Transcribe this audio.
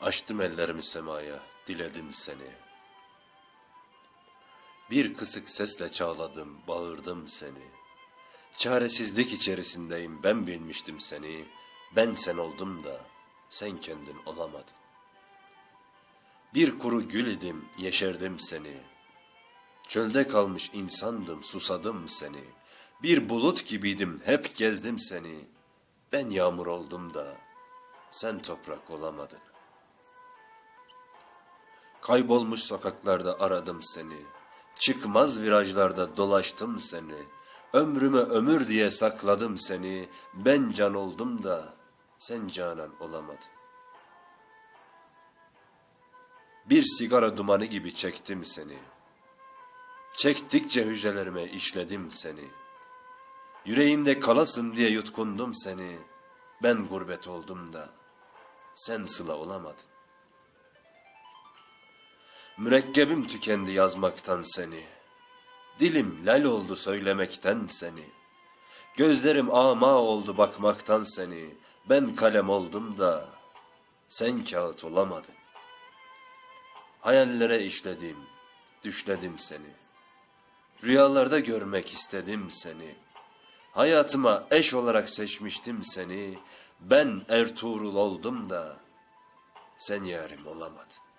Açtım ellerimi semaya, diledim seni. Bir kısık sesle çağladım, bağırdım seni. Çaresizlik içerisindeyim, ben bilmiştim seni. Ben sen oldum da, sen kendin olamadın. Bir kuru gül idim, yeşerdim seni. Çölde kalmış insandım, susadım seni. Bir bulut gibiydim, hep gezdim seni. Ben yağmur oldum da, sen toprak olamadın. Kaybolmuş sokaklarda aradım seni. Çıkmaz virajlarda dolaştım seni. Ömrüme ömür diye sakladım seni. Ben can oldum da sen canan olamadın. Bir sigara dumanı gibi çektim seni. Çektikçe hücrelerime işledim seni. Yüreğimde kalasın diye yutkundum seni. Ben gurbet oldum da sen sıla olamadın. Mürekkebim tükendi yazmaktan seni. Dilim lal oldu söylemekten seni. Gözlerim ama oldu bakmaktan seni. Ben kalem oldum da sen kağıt olamadın. Hayallere işledim, düşledim seni. Rüyalarda görmek istedim seni. Hayatıma eş olarak seçmiştim seni. Ben Ertuğrul oldum da sen yarim olamadın.